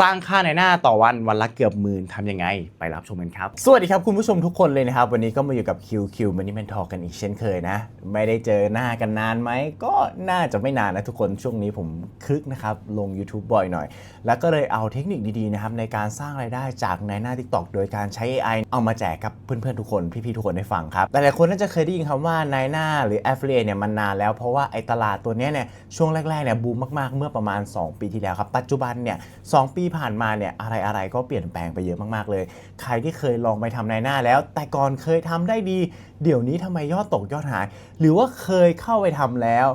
สร้างค่าในหน้าต่อวันวันละเกือบหมื่นทำยังไง ไปรับชมกันครับ สวัสดีครับคุณผู้ชมทุกคนเลยนะครับ วันนี้ก็มาอยู่กับ QQ Money Mentor กันอีกเช่นเคยนะ ไม่ได้เจอหน้ากันนานไหม ก็น่าจะไม่นานนะทุกคนช่วงนี้ผมคึกนะครับ ลง YouTube บ่อยหน่อย แล้วก็เลยเอาเทคนิคดีๆนะครับในการสร้างรายได้จากในหน้า TikTok โดยการใช้ AI เอามาแจกกับเพื่อนๆทุกคนพี่ๆทุกคนได้ฟังครับหลายๆคนน่าจะเคยได้ยินคำว่าในหน้าหรือ Affiliate เนี่ยมันนานแล้วเพราะว่าไอ้ตลาดตัวเนี้ยเนี่ยช่วงแรกๆเนี่ยบูมมากๆเมื่อประมาณ 2 ปีที่แล้วครับปัจจุบันเนี่ยสองปีผ่านมาเนี่ยอะไรๆก็เปลี่ยนแปลงไปเยอะมากๆเลย ใครที่เคยลองไปทำในหน้าแล้ว แต่ก่อนเคยทำได้ดี เดี๋ยวนี้ทำไมยอดตกยอดหาย หรือว่าเคยเข้าไปทำแล้ว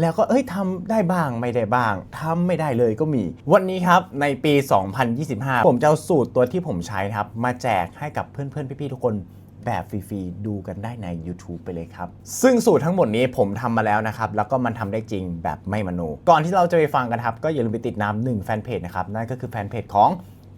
แล้วก็เอ้ยทำได้บ้างไม่ได้บ้างทำไม่ได้เลยก็มี วันนี้ครับในปี 2025 ผมจะเอาสูตรตัวที่ผมใช้ครับ มาแจกให้กับเพื่อนๆ พี่ๆ ทุกคน แบบฟรีๆดูกันได้ใน YouTube ไปเลยครับ ซึ่งสูตรทั้งหมดนี้ผมทำมาแล้วนะครับ แล้วก็มันทำได้จริงแบบไม่มโน ก่อนที่เราจะไปฟังกันครับ ก็อย่าลืมไปติดตามหนึ่งแฟนเพจนะครับ นั่นก็คือแฟนเพจของ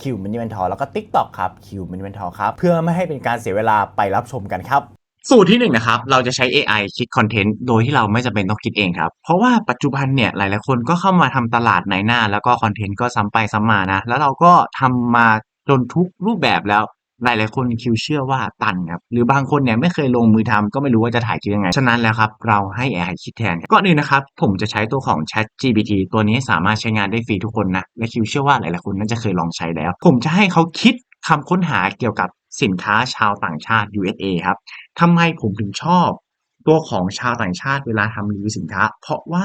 คิวมินิเมนทอแล้วก็ TikTok ครับคิวมินิเมนทอครับ เพื่อไม่ให้เป็นการเสียเวลาไปรับชมกันครับ สูตรที่หนึ่งนะครับ เราจะใช้ AI คิดคอนเทนต์โดยที่เราไม่จำเป็นต้องคิดเองครับ เพราะว่าปัจจุบันเนี่ยหลายๆคนก็เข้ามาทำตลาดในหน้า แล้วก็คอนเทนต์ก็ซ้ำไปซ้ำมานะ แล้วเราก็ทำมาจนทุกรูปแบบแล้ว หลาย ๆ คนคิวเชื่อว่าตันครับหรือบางคนเนี่ยไม่เคยลงมือทำก็ไม่รู้ว่าจะถ่ายคลิปยังไง ฉะนั้นแล้วครับเราให้ AI คิดแทนก่อนอื่นนะครับผมจะใช้ตัวของ Chat GPT ตัวนี้สามารถใช้งานได้ฟรีทุกคนนะและคิวเชื่อว่าหลาย ๆ คนน่าจะเคยลองใช้แล้ว ผมจะให้เขาคิดคำค้นหาเกี่ยวกับสินค้าชาวต่างชาติ USA ครับทำไมผมถึงชอบ ตัวของชาวต่างชาติเวลาทำรีวิวสินค้า เพราะว่า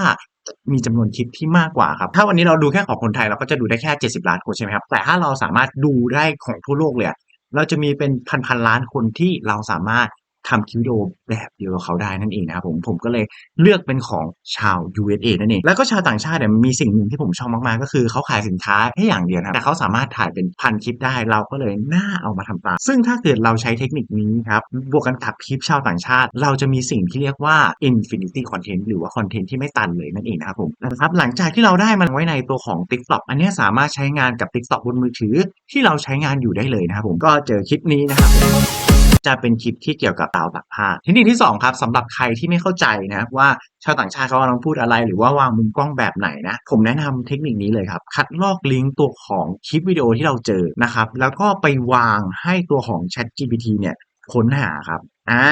มีจำนวนคลิปที่มากกว่าครับ ถ้าวันนี้เราดูแค่ของคนไทยเราก็จะดูได้แค่ 70 ล้านคนใช่ไหมครับ แต่ถ้าเราสามารถดูได้ของทั่วโลกเลย เราจะมีเป็นพันพันๆล้านคนที่เราสามารถ ทำคลิปวิดีโอแบบเดียวกับเขาได้นั่นเองนะครับผมผมก็เลยเลือกเป็นของชาว USA นั่นเองแล้วก็ชาวต่างชาติเนี่ยมีสิ่งหนึ่งที่ผมชอบมาก ๆ ก็คือเขาขายสินค้าแค่อย่างเดียวนะแต่เขาสามารถถ่ายเป็นพันคลิปได้เราก็เลยน่าเอามาทำตามซึ่งถ้าเกิดเราใช้เทคนิคนี้ครับบวกกันกับคลิปชาวต่างชาติ เราจะมีสิ่งที่เรียกว่า infinity content หรือว่าคอนเทนต์ที่ไม่ตันเลยนั่นเองนะครับผมนะครับหลังจากที่เราได้มันไว้ในตัวของ TikTok อันนี้สามารถใช้งานกับ TikTok บนมือถือที่เราใช้งานอยู่ได้เลยนะครับผมก็เจอคลิปนี้นะครับ จะเป็นคลิปที่เกี่ยวกับราวตากผ้าเทคนิคที่2ครับสำหรับใครที่ไม่เข้าใจนะว่าชาวต่างชาติเขากำลังพูดอะไรหรือว่าวางมุมกล้องแบบไหนนะผมแนะนำเทคนิคนี้เลยครับ คัดลอกลิงก์ตัวของคลิปวิดีโอที่เราเจอนะครับแล้วก็ไปวางให้ตัวของ Chat GPT เนี่ยค้นหาครับอ่า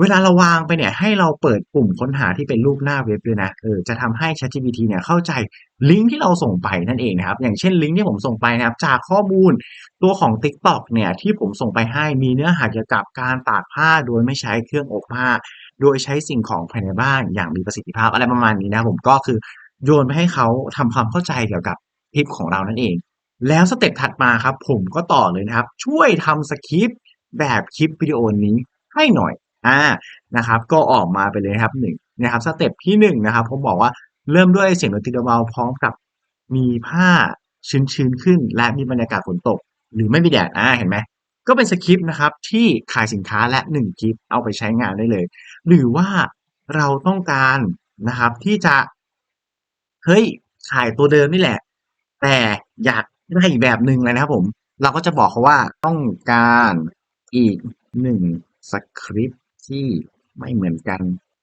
เวลาเราวางไปเนี่ยให้เราเปิดปุ่มค้นหาที่เป็นรูปหน้าเว็บด้วยนะเออจะทำให้ ChatGPT เนี่ยเข้าใจลิงก์ที่เราส่งไปนั่นเองนะครับ อย่างเช่นลิงก์ที่ผมส่งไปนะครับ จากข้อมูลตัวของ TikTok เนี่ยที่ผมส่งไปให้มีเนื้อหาเกี่ยวกับการตากผ้าโดยไม่ใช้เครื่องอบผ้า โดยใช้สิ่งของภายในบ้านอย่างมีประสิทธิภาพอะไรประมาณนี้นะผมก็คือโยนไปให้เขาทำความเข้าใจเกี่ยวกับคลิปของเรานั่นเอง แล้วสเต็ปถัดมาครับ ผมก็ต่อเลยนะครับ ช่วยทำสคริปต์แบบคลิปวิดีโอนี้ให้หน่อย อ่านะครับก็ออกมาไปเลยครับหนึ่งนะครับสเต็ปที่หนึ่งนะครับผมบอกว่าเริ่มด้วยเสียงดนตรีเบาพร้อมกับมีผ้าชื้นๆขึ้น และมีบรรยากาศฝนตก หรือไม่มีแดดอ่าเห็นไหมก็เป็นสคริปต์นะครับที่ขายสินค้าและหนึ่งคลิปเอาไปใช้งานได้เลย หรือว่าเราต้องการนะครับที่จะเฮ้ยขายตัวเดิมนี่แหละ แต่อยากได้อีกแบบหนึ่งเลยนะครับผม เราก็จะบอกเขาว่าต้องการอีกหนึ่งสคริปต์ ที่ไม่เหมือนกัน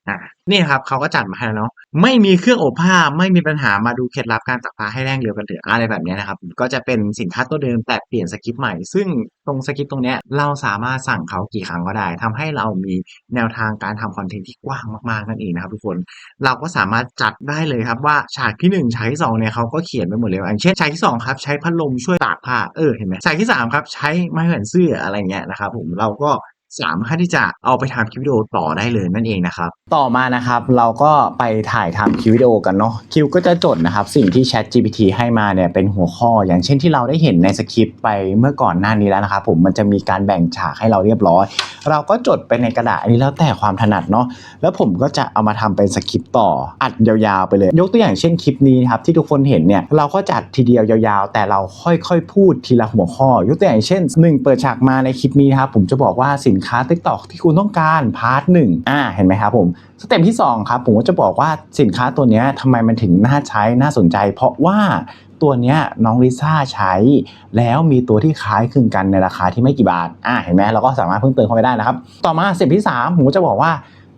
อะนี่ครับเขาก็จัดมาให้แล้วเนาะไม่มีเครื่องอบผ้าไม่มีปัญหามาดูเคล็ดลับการตักผ้าให้แรงเร็วกันเถอะอะไรแบบนี้นะครับ ก็จะเป็นสินค้าตัวเดิมแต่เปลี่ยนสคริปต์ใหม่ ซึ่งตรงสคริปต์ตรงเนี้ยเราสามารถสั่งเขากี่ครั้งก็ได้ทำให้เรามีแนวทางการทำคอนเทนต์ที่กว้างมากๆนั่นเองนะครับทุกคนเราก็สามารถจัดได้เลยครับว่าฉากที่ 1 ฉากที่2เนี่ยเขาก็เขียนไปหมดเลยอย่างเช่นฉากที่2ครับใช้พัดลมช่วยตากผ้าเออเห็นไหมฉากที่3ครับใช้ไม้แขวนเสื้ออะไรเงี้ยนะครับผมเราก็ สามารถที่จะเอาไปทำคลิปวิดีโอต่อได้เลยนั่นเองนะครับ ต่อมานะครับเราก็ไปถ่ายทำคลิปวิดีโอกันเนาะคิวก็จะจดนะครับสิ่งที่ Chat GPT ให้มาเนี่ยเป็นหัวข้อ อย่างเช่นที่เราได้เห็นในสคริปต์ไปเมื่อก่อนหน้านี้แล้วนะครับผมมันจะมีการแบ่งฉากให้เราเรียบร้อย เราก็จดไปในกระดาษอันนี้แล้วแต่ความถนัดเนาะแล้วผมก็จะเอามาทำเป็นสคริปต์ต่ออัดยาวๆไปเลย ยกตัวอย่างเช่นคลิปนี้นะครับที่ทุกคนเห็นเนี่ยเราก็จัดทีเดียวยาวๆ แต่เราค่อยๆ พูดทีละหัวข้อ ยกตัวอย่างเช่นหนึ่งเปิดฉากมาในคลิปนี้นะครับผมจะบอกว่าสินค้า TikTok ที่คุณต้องการพาร์ทหนึ่งอ่าเห็นไหมครับผมสเต็ปที่2ครับผมก็จะบอกว่าสินค้าตัวนี้ทำไมมันถึงน่าใช้น่าสนใจ เพราะว่าตัวนี้น้องลิซ่าใช้ แล้วมีตัวที่คล้ายคลึงกันในราคาที่ไม่กี่บาทอ่าเห็นไหมเราก็สามารถเพิ่มเติมเข้าไปได้นะครับ ต่อมาสเต็ปที่3ผมก็จะบอกว่า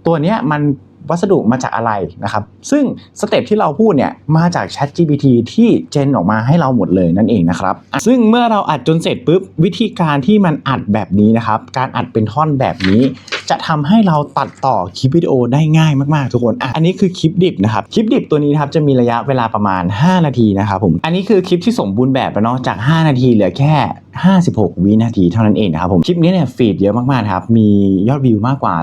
ตัวนี้มัน วัสดุมาจากอะไรนะครับ ซึ่งสเต็ปที่เราพูดเนี่ยมาจาก Chat GPT ที่เจนออกมาให้เราหมดเลยนั่นเองนะครับ ซึ่งเมื่อเราอัดจนเสร็จปุ๊บวิธีการที่มันอัดแบบนี้นะครับ การอัดเป็นท่อนแบบนี้ จะทำให้เราตัดต่อคลิปวิดีโอได้ง่ายมากๆทุกคนอะอันนี้คือคลิปดิบนะครับคลิปดิบตัวนี้นะครับจะมีระยะเวลาประมาณ 5 นาทีนะครับผมอันนี้คือคลิปที่สมบูรณ์แบบแล้วเนาะจาก 5 นาทีเหลือแค่56 วินาทีเท่านั้นเองนะครับผม คลิปนี้เนี่ยฟีดเยอะมากๆครับ มียอดวิวมากกว่า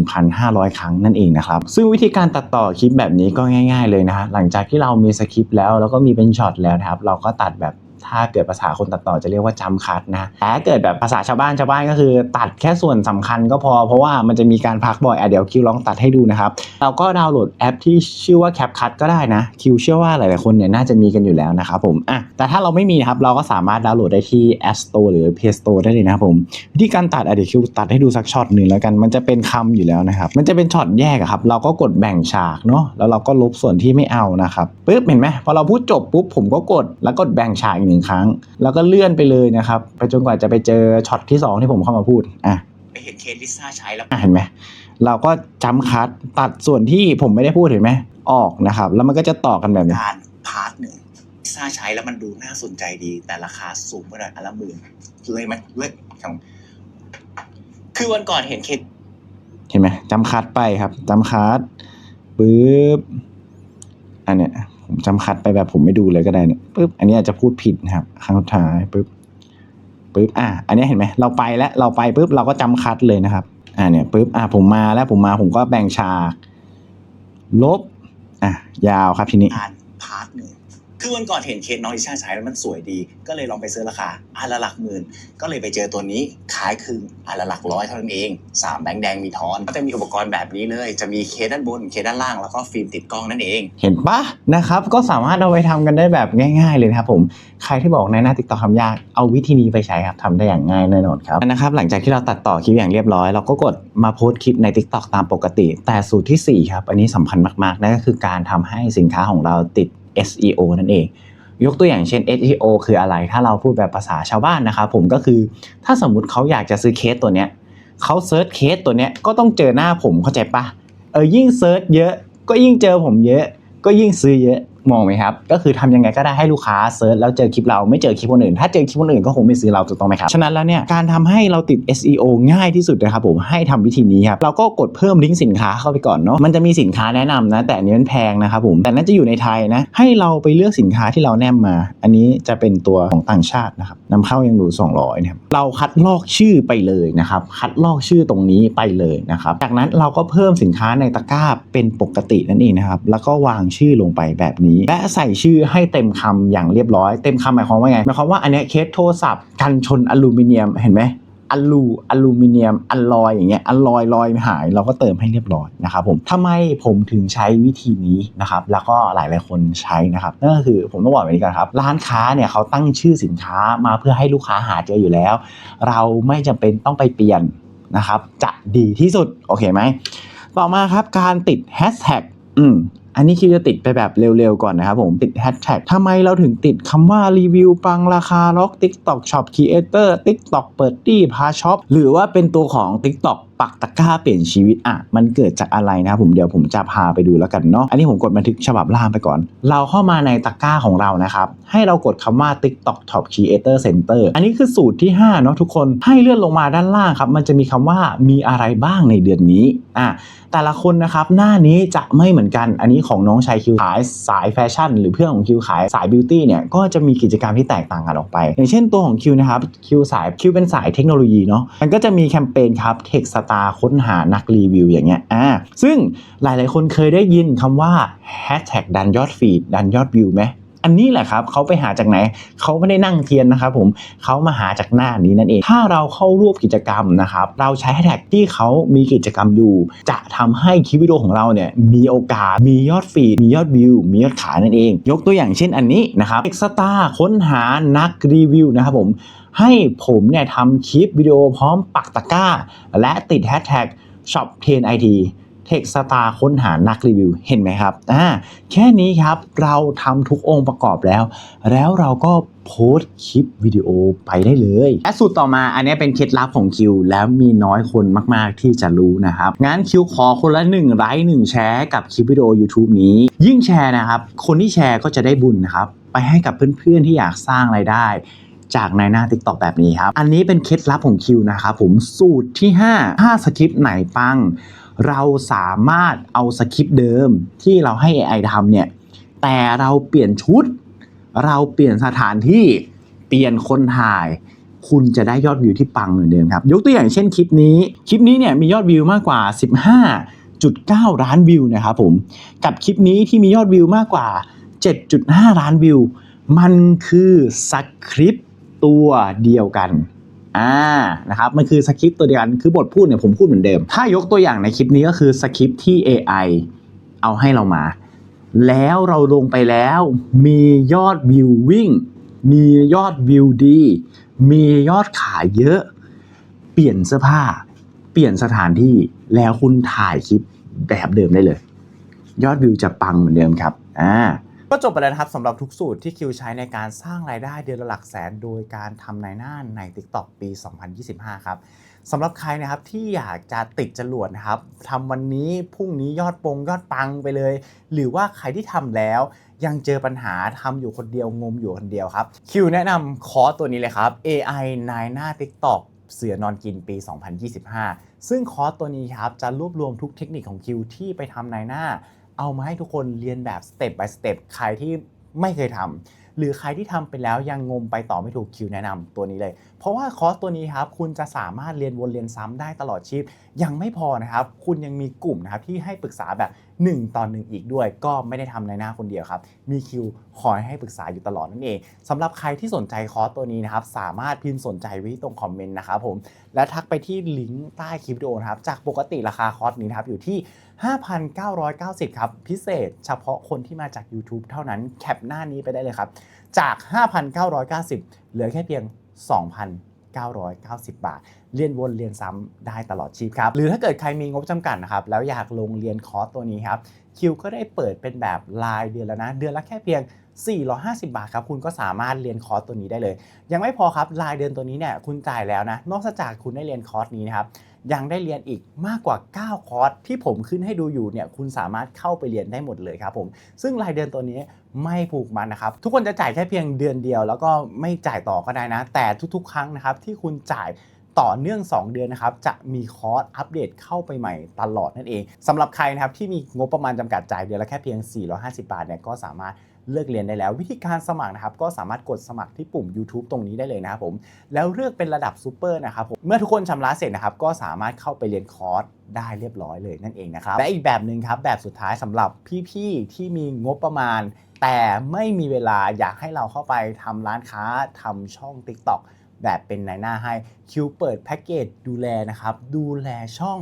31,500 ครั้งนั่นเองนะครับ ซึ่งวิธีการตัดต่อคลิปแบบนี้ก็ง่าย ๆเลยนะฮะ หลังจากที่เรามีสคริปต์แล้ว แล้วก็มีเป็นช็อตแล้วนะครับ เราก็ตัดแบบ ถ้าเกิดภาษาคนตัดต่อจะเรียกว่าจำคัดนะ แต่เกิดแบบภาษาชาวบ้านชาวบ้านก็คือ ตัดแค่ส่วนสำคัญก็พอ เพราะว่ามันจะมีการพักบ่อยอเดี๋ยวคิวลองตัดให้ดูนะครับ เราก็ดาวน์โหลดแอปที่ชื่อว่า CapCut ก็ได้นะ คิวเชื่อว่าหลายๆคนเนี่ยน่าจะมีกันอยู่แล้วนะครับผมอะแต่ถ้าเราไม่มีครับเราก็สามารถดาวน์โหลดได้ที่ App Store หรือ Play Store ได้เลยนะครับผมวิธีการตัดอเดี๋ยวคิวตัดให้ดูสักช็อตหนึ่งแล้วกันมันจะเป็นคำอยู่แล้วนะครับมันจะเป็นช็อตแยกครับเราก็กดแบ่งฉากเนาะแล้วเราก็ลบส่วนที่ไม่เอานะครับปึ๊บเห็นไหมพอเราพูดจบปุ๊บผมก็กดแล้วกดแบ่งฉากอีกหนึ่งครั้ง แล้วก็เลื่อนไปเลยนะครับไปจนกว่าจะไปเจอช็อตที่สองที่ผมเข้ามาพูดอะไปเห็นเคสลิซ่าใช้แล้วอะเห็นไหมเราก็จำคัดตัดส่วนที่ผมไม่ได้พูดเห็นไหมออกนะครับ แล้วมันก็จะต่อกันแบบนี้การพาร์ทหนึ่งลิซ่าใช้แล้วมันดูน่าสนใจดี แต่ราคาสูงไปหน่อยอันละหมื่นเลยไหมเลยครับคือวันก่อนเห็นเคสเห็นไหมจำคัดไปครับจำคัดปึ๊บอันเนี้ย ผมจำคัดไปแบบผมไม่ดูเลยก็ได้เนี่ยปึ๊บอันนี้อาจจะพูดผิดนะครับครั้งสุดท้ายปึ๊บปึ๊บอะอันนี้เห็นไหมเราไปแล้วเราไปปึ๊บเราก็จำคัดเลยนะครับ อ่าเนี่ยปึ๊บอะผมมาแล้วผมมาผมก็แบ่งฉาก ลบอะยาวครับทีนี้การพาร์ทหนึ่ง คือวันก่อนเห็นเคสน้องลิซ่าใช้แล้วมันสวยดี ก็เลยลองไปซื้อราคาอันละหลักหมื่น ก็เลยไปเจอตัวนี้ขายคืออันละหลักร้อยเท่านั้นเองสามแบงค์แดงมีทอน ก็จะมีอุปกรณ์แบบนี้เลย จะมีเคสด้านบน เคสด้านล่าง แล้วก็ฟิล์มติดกล้องนั่นเอง เห็นปะนะครับ ก็สามารถเอาไปทำกันได้แบบง่าย ๆ เลยนะครับผม ใครที่บอกในหน้าติ๊กต็อกทำยาก เอาวิธีนี้ไปใช้ครับทำได้อย่างง่ายแน่นอนครับ นะครับ หลังจากที่เราตัดต่อคลิปอย่างเรียบร้อย เราก็กดมาโพสต์คลิปใน Tik t o k ตามปกติ แต่สูตรทีสี่4ครับ อันนี้สำคัญมากๆ นั่นก็คือการทำให้สินค้าของเราติด SEO นั่นเอง ยกตัวอย่างเช่น SEO คืออะไร ถ้าเราพูดแบบภาษาชาวบ้านนะครับผมก็คือถ้าสมมุติเขาอยากจะซื้อเคสตัวเนี้ยเขาเซิร์ชเคสตัวเนี้ยก็ต้องเจอหน้าผมเข้าใจปะเออยิ่งเซิร์ชเยอะก็ยิ่งเจอผมเยอะ ก็ยิ่งซื้อเยอะ มองไหมครับ ก็คือทำยังไงก็ได้ให้ลูกค้าเซิร์ชแล้วเจอคลิปเราไม่เจอคลิปคนอื่น ถ้าเจอคลิปคนอื่นก็คงไม่ซื้อเราถูกต้องไหมครับ ฉะนั้นแล้วเนี่ยการทำให้เราติด SEO ง่ายที่สุดนะครับผมให้ทำวิธีนี้ครับเราก็กดเพิ่มลิงก์สินค้าเข้าไปก่อนเนาะมันจะมีสินค้าแนะนำนะแต่อันนี้มันแพงนะครับผมแต่นั่นจะอยู่ในไทยนะให้เราไปเลือกสินค้าที่เราแนมมา อันนี้จะเป็นตัวของต่างชาตินะครับนำเข้ายังดู200นะครับเราคัดลอกชื่อไปเลยนะครับคัดลอกชื่อตรงนี้ไปเลยนะครับจากนั้นเราก็เพิ่มสินค้าในตะกร้าเป็นปกตินั่นเองนะครับแล้วก็วางชื่อลงไปแบบนี้และใส่ชื่อให้เต็มคำอย่างเรียบร้อย เต็มคำหมายความว่าไงหมายความว่าอันนี้เคสโทรศัพท์กันชนอลูมิเนียมเห็นไหมอลูอลูมิเนียมอลลอยอย่างเงี้ยอลลอยลอยหาย เราก็เติมให้เรียบร้อยนะครับผมทำไมผมถึงใช้วิธีนี้นะครับแล้วก็หลายหลายคนใช้นะครับนั่นก็คือผมต้องบอกแบบนี้กันครับ ร้านค้าเนี่ยเขาตั้งชื่อสินค้ามาเพื่อให้ลูกค้าหาเจออยู่แล้ว เราไม่จำเป็นต้องไปเปลี่ยนนะครับจะดีที่สุด โอเคไหมต่อมาครับการติดแฮชแท็กอืม อันนี้คิวจะติดไปแบบเร็วๆก่อนนะครับผมติดแฮชแท็กทำไมเราถึงติดคำว่ารีวิวปังราคาล็อก TikTok Shop Creator TikTok เปิดตี้พาช็อปหรือว่าเป็นตัวของ TikTok ปักตะกร้าเปลี่ยนชีวิตอะมันเกิดจากอะไรนะครับผมเดี๋ยวผมจะพาไปดูแล้วกันเนาะอันนี้ผมกดบันทึกฉบับล่างไปก่อน เราเข้ามาในตะกร้าของเรานะครับให้เรากดคำว่า TikTok Top Creator Center อันนี้คือสูตรที่5เนาะทุกคนให้เลื่อนลงมาด้านล่างครับมันจะมีคำว่ามีอะไรบ้างในเดือนนี้อะแต่ละคนนะครับหน้านี้จะไม่เหมือนกัน อันนี้ของน้องชายคิวขายสายแฟชั่น หรือเพื่อนของคิวขายสายบิวตี้เนี่ยก็จะมีกิจกรรมที่แตกต่างกันออกไป อย่างเช่นตัวของคิวนะครับคิวสายคิวเป็นสายเทคโนโลยีเนาะมันก็จะมีแคมเปญครับเทคสตาค้นหานักรีวิวอย่างเงี้ยอ่าซึ่งหลายๆคนเคยได้ยินคำว่าแฮชแท็กดันยอดฟีดดันยอดวิวไหม อันนี้แหละครับเขาไปหาจากไหนเขาไม่ได้นั่งเทียนนะครับผมเขามาหาจากหน้านี้นั่นเอง ถ้าเราเข้าร่วมกิจกรรมนะครับเราใช้แฮชแท็กที่เขามีกิจกรรมอยู่ จะทำให้คลิปวิดีโอของเราเนี่ยมีโอกาสมียอดฟีดมียอดวิวมียอดขายนั่นเอง ยกตัวอย่างเช่นอันนี้นะครับเอ็กซ์ตาค้นหานักรีวิวนะครับผมให้ผมเนี่ยทำคลิปวิดีโอพร้อมปักตะกร้า และติดแฮชแท็ก shop 10 IT เท คสตาร์ค้นหานักรีวิวเห็นไหมครับอ่าแค่นี้ครับเราทำทุกองค์ประกอบแล้ว แล้วเราก็โพสต์คลิปวิดีโอไปได้เลย และสูตรต่อมาอันนี้เป็นเคล็ดลับของคิว แล้วมีน้อยคนมากๆที่จะรู้นะครับ งั้นคิวขอคนละ1ไลค์1แชร์กับคลิปวิดีโอ YouTube นี้ ยิ่งแชร์นะครับ คนที่แชร์ก็จะได้บุญนะครับ ไปให้กับเพื่อนๆที่อยากสร้างไรายได้จากในหน้า TikTok แบบนี้ครับ อันนี้เป็นเคล็ดลับของคิวนะครับผมสูตรที่ 5 ถ้าสคริปต์ไหนปัง เราสามารถเอาสคริปต์เดิมที่เราให้ AI ทำเนี่ย แต่เราเปลี่ยนชุด เราเปลี่ยนสถานที่ เปลี่ยนคนถ่าย คุณจะได้ยอดวิวที่ปังเหมือนเดิมครับ ยกตัวอย่างเช่นคลิปนี้ คลิปนี้เนี่ยมียอดวิวมากกว่า 15.9 ล้านวิวนะครับผม กับคลิปนี้ที่มียอดวิวมากกว่า 7.5 ล้านวิว มันคือสคริปต์ตัวเดียวกัน อ่านะครับมันคือสคริปต์ตัวเดียวกันคือบทพูดเนี่ยผมพูดเหมือนเดิม ถ้ายกตัวอย่างในคลิปนี้ก็คือสคริปต์ที่ AI เอาให้เรามา แล้วเราลงไปแล้ว มียอดวิววิ่ง มียอดวิวดี มียอดขายเยอะ เปลี่ยนเสื้อผ้า เปลี่ยนสถานที่แล้วคุณถ่ายคลิปแบบเดิมได้เลย ยอดวิวจะปังเหมือนเดิมครับอ่า ก็จบไปแล้วนะครับสำหรับทุกสูตรที่คิวใช้ในการสร้างรายได้เดือนละหลักแสน โดยการทำนายหน้าใน TikTok ปี 2025 ครับสำหรับใครนะครับที่อยากจะติดจรวดนะครับทำวันนี้พรุ่งนี้ยอดปงยอดปังไปเลย หรือว่าใครที่ทำแล้วยังเจอปัญหาทำอยู่คนเดียวงมอยู่คนเดียวครับคิวแนะนำคอร์สตัวนี้เลยครับ AI นายหน้า TikTok เสือนอนกินปี 2025 ซึ่งคอร์สตัวนี้ครับจะรวบรวมทุกเทคนิคของคิวที่ไปทำนายหน้า เอามาให้ทุกคนเรียนแบบสเต็ป by สเต็ปใครที่ไม่เคยทำหรือใครที่ทำไปแล้วยังงมไปต่อไม่ถูกคิวแนะนำตัวนี้เลยเพราะว่าคอร์สตัวนี้ครับคุณจะสามารถเรียนวนเรียนซ้ำได้ตลอดชีพ ยังไม่พอนะครับ คุณยังมีกลุ่มนะครับที่ให้ปรึกษาแบบ 1ตอนหนึ่งอีกด้วย ก็ไม่ได้ทำในหน้าคนเดียวครับ มีคิวคอยให้ปรึกษาอยู่ตลอดนั่นเองสำหรับใครที่สนใจคอร์สตัวนี้นะครับสามารถพิมพ์สนใจไว้ที่ตรงคอมเมนต์นะครับผมและทักไปที่ลิงก์ใต้คลิปวิดีโอนะครับจากปกติราคาคอร์สนี้นะครับอยู่ที่ 5,990 ครับ พิเศษ เฉพาะคนที่มาจาก YouTube เท่านั้นแคปหน้านี้ไปได้เลยครับ จาก 5,990 เหลือแค่เพียง 2,990 บาท เรียนวนเรียนซ้ำได้ตลอดชีพครับ หรือถ้าเกิดใครมีงบจำกัดนะครับ แล้วอยากลงเรียนคอร์สตัวนี้ครับ คิวก็ได้เปิดเป็นแบบรายเดือนแล้วนะ เดือนละแค่เพียง 450 บาทครับ คุณก็สามารถเรียนคอร์สตัวนี้ได้เลย ยังไม่พอครับรายเดือนตัวนี้เนี่ย คุณจ่ายแล้วนะ นอกจากคุณได้เรียนคอร์สนี้นะครับ ยังได้เรียนอีกมากกว่า 9 คอร์สที่ผมขึ้นให้ดูอยู่เนี่ยคุณสามารถเข้าไปเรียนได้หมดเลยครับผมซึ่งรายเดือนตัวนี้ไม่ผูกมันนะครับ ทุกคนจะจ่ายแค่เพียงเดือนเดียว แล้วก็ไม่จ่ายต่อก็ได้นะ แต่ทุกๆ ครั้งนะครับที่คุณจ่ายต่อเนื่อง 2 เดือนนะครับจะมีคอร์สอัปเดตเข้าไปใหม่ตลอดนั่นเองสำหรับใครนะครับที่มีงบประมาณจำกัดจ่ายเดือนละแค่เพียง 450 บาทเนี่ยก็สามารถ เลือกเรียนได้แล้ว วิธีการสมัครนะครับก็สามารถกดสมัครที่ปุ่ม YouTube ตรงนี้ได้เลยนะครับผมแล้วเลือกเป็นระดับซูเปอร์นะครับผมเมื่อทุกคนชำระเสร็จนะครับก็สามารถเข้าไปเรียนคอร์สได้เรียบร้อยเลยนั่นเองนะครับและอีกแบบหนึ่งครับแบบสุดท้ายสำหรับพี่ๆที่มีงบประมาณ แต่ไม่มีเวลาอยากให้เราเข้าไปทำร้านค้าทำช่อง TikTok แบบเป็นในหน้าให้คิวเปิดแพ็กเกจดูแลนะครับดูแลช่อง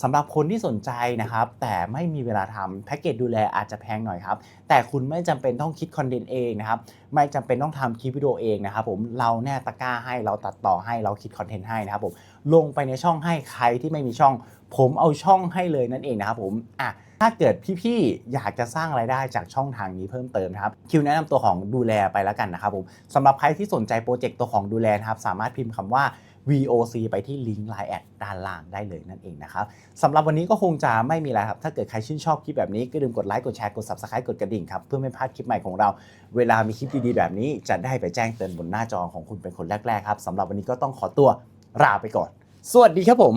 สำหรับคนที่สนใจนะครับ แต่ไม่มีเวลาทำแพ็กเกจดูแลอาจจะแพงหน่อยครับ แต่คุณไม่จำเป็นต้องคิดคอนเทนต์เองนะครับ ไม่จำเป็นต้องทำคลิปวิดีโอเองนะครับผม เราแน่ตะกร้าให้เราตัดต่อให้เราคิดคอนเทนต์ให้นะครับผม ลงไปในช่องให้ใครที่ไม่มีช่อง ผมเอาช่องให้เลยนั่นเองนะครับผมอะถ้าเกิดพี่ๆ อยากจะสร้างรายได้จากช่องทางนี้เพิ่มเติมนะครับ คิวแนะนำตัวของดูแลไปแล้วกันนะครับผมสำหรับใครที่สนใจโปรเจกต์ตัวของดูแลนะครับ สามารถพิมพ์คำว่า VOC ไปที่ลิงก์ Line แอดด้านล่างได้เลยนั่นเองนะครับสำหรับวันนี้ก็คงจะไม่มีอะไรครับ ถ้าเกิดใครชื่นชอบคลิปแบบนี้ก็อย่าลืมกดไลค์กดแชร์กด Subscribe กดกระดิ่งครับ เพื่อไม่พลาดคลิปใหม่ของเรา เวลามีคลิปดีๆแบบนี้จะได้ไปแจ้งเตือนบนหน้าจอของคุณเป็นคนแรกๆครับสำหรับวันนี้ก็ต้องขอตัวลาไปก่อน สวัสดีครับผม